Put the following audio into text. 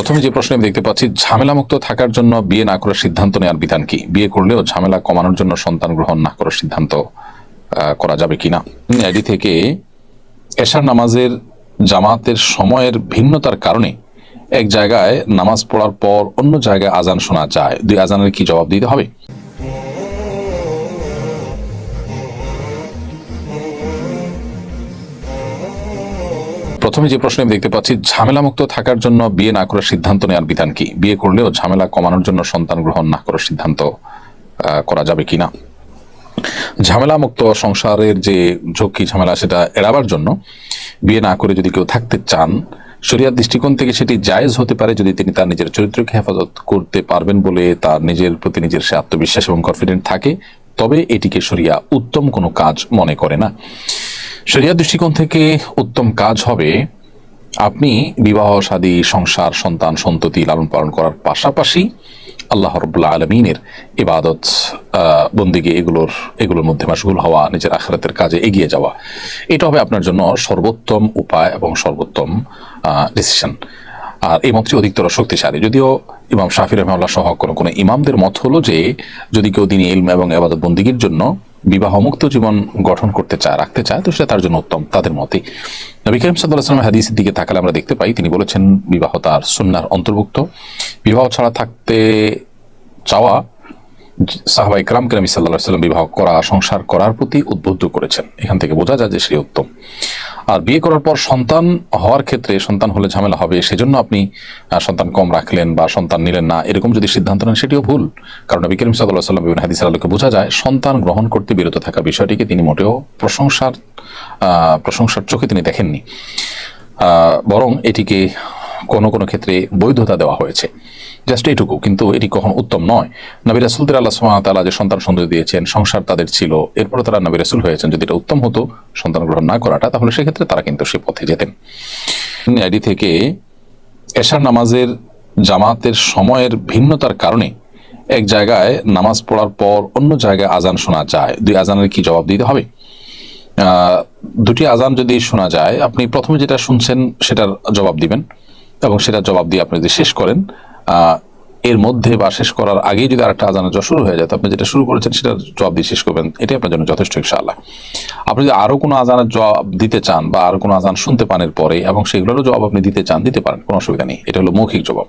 প্রথমে যে প্রশ্ন আমি দেখতে পাচ্ছি ঝামেলা মুক্ত থাকার জন্য বিয়ে না করার সিদ্ধান্ত নেওয়ার বিধান কি? বিয়ে করলেও ঝামেলা কমানোর জন্য সন্তান গ্রহণ না করার সিদ্ধান্ত করা যাবে কিনা? আইডি থেকে এশার নামাজের জামাতের সময়ের ভিন্নতার কারণে এক জায়গায় নামাজ পড়ার পর অন্য জায়গায় আজান শোনা যায়। দুই আজানের কি জবাব দিতে হবে? প্রথমে যে প্রশ্ন আমি দেখতে পাচ্ছি ঝামেলা মুক্ত থাকার জন্য বিয়ে না করার সিদ্ধান্ত নেওয়ার বিধান কি? বিয়ে করলেও ঝামেলা কমানোর জন্য সন্তান গ্রহণ না করার সিদ্ধান্ত করা যাবে কিনা? ঝামেলা মুক্ত সংসারের যে ঝক্কি ঝামেলা, সেটা এড়াবার জন্য বিয়ে না করে যদি কেউ থাকতে চান, শরিয়ার দৃষ্টিকোণ থেকে সেটি জায়েজ হতে পারে যদি তিনি তার নিজের চরিত্রকে হেফাজত করতে পারবেন বলে তার নিজের প্রতি নিজের সে আত্মবিশ্বাস এবং কনফিডেন্ট থাকে, তবে এটিকে শরিয়া উত্তম কোনো কাজ মনে করে না। শরিয়ার দৃষ্টিকোণ থেকে উত্তম কাজ হবে আপনি বিবাহ শাদী সংসার সন্তান সন্ততি লালন পালন করার পাশাপাশি আল্লাহ রব্লা আলমিনের ইবাদত আহ, বন্দিগে এগুলোর এগুলোর মধ্যে মাসগুল হওয়া নিজের আখরাতের কাজে এগিয়ে যাওয়া। এটা হবে আপনার জন্য সর্বোত্তম উপায় এবং সর্বোত্তম ডিসিশন আর এই মতটি অধিকতর শক্তিশালী। যদিও ইমাম শাফি রহমাল্লাহ সহ কোনো কোনো ইমামদের মত হলো যে যদি কেউ দিনী ইলম এবং এবাদত বন্দিগির জন্য বিবাহমুক্ত জীবন গঠন করতে চায় রাখতে চায়, তো সেটা তার জন্য উত্তম, তাদের মতে নবী করিম সাল্লাহ সাল্লাম হাদিসের দিকে থাকলে আমরা দেখতে পাই, তিনি বলেছেন, বিবাহ তার সুন্নার অন্তর্ভুক্ত। বিবাহ ছাড়া থাকতে চাওয়া সাহবা ইকরাম কেরামি সাল্লাহ সাল্লাম বিবাহ করা, সংসার করার প্রতি উদ্বুদ্ধ করেছেন। এখান থেকে বোঝা যায় যে সে উত্তম। আর বিয়ে করার পর সন্তান হওয়ার ক্ষেত্রে সন্তান হলে ঝামেলা হবে, সেজন্য আপনি সন্তান কম রাখলেন বা সন্তান নিলেন না, এরকম যদি সিদ্ধান্ত নেন, সেটিও ভুল। কারণ নবী করিম সাল্লাহ সাল্লাম বিভিন্ন হাদিসের আলোকে বোঝা যায়, সন্তান গ্রহণ করতে বিরত থাকা বিষয়টিকে তিনি মোটেও প্রশংসার প্রশংসার চোখে তিনি দেখেননি। বরং এটিকে কোনো কোনো ক্ষেত্রে বৈধতা দেওয়া হয়েছে। জাস্ট এইটুকু, কিন্তু এটি কখন উত্তম নয়। নবী রাসুলদের আল্লাহ তালা যে সন্তান সন্দেহ দিয়েছেন, সংসার তাদের ছিল। এরপরে তারা নবী রাসুল হয়েছেন। যদি এটা উত্তম হতো, সন্তান গ্রহণ না করাটা, তাহলে সেক্ষেত্রে তারা কিন্তু সে পথে যেতেন। আইডি থেকে এশার নামাজের জামাতের সময়ের ভিন্নতার কারণে এক জায়গায় নামাজ পড়ার পর অন্য জায়গায় আজান শোনা যায়। দুই আজানের কি জবাব দিতে হবে? দুটি আজান যদি শোনা যায়, আপনি প্রথমে যেটা শুনছেন সেটার জবাব দিবেন এবং সেটার জবাব দিয়ে আপনি যদি শেষ করেন এর মধ্যে বা শেষ করার আগেই যদি আরেকটা আজানের যা শুরু হয়ে যায় আপনি যেটা শুরু করেছেন সেটা জবাব দিয়ে শেষ করবেন। এটাই আপনার জন্য যথেষ্ট ইনশাআল্লাহ। আপনি যদি আরও কোনো আজানের জবাব দিতে চান বা আর কোনো আজান শুনতে পানের পরে এবং সেগুলোরও জবাব আপনি দিতে চান, দিতে পারেন, কোনো অসুবিধা নেই। এটা হলো মৌখিক জবাব।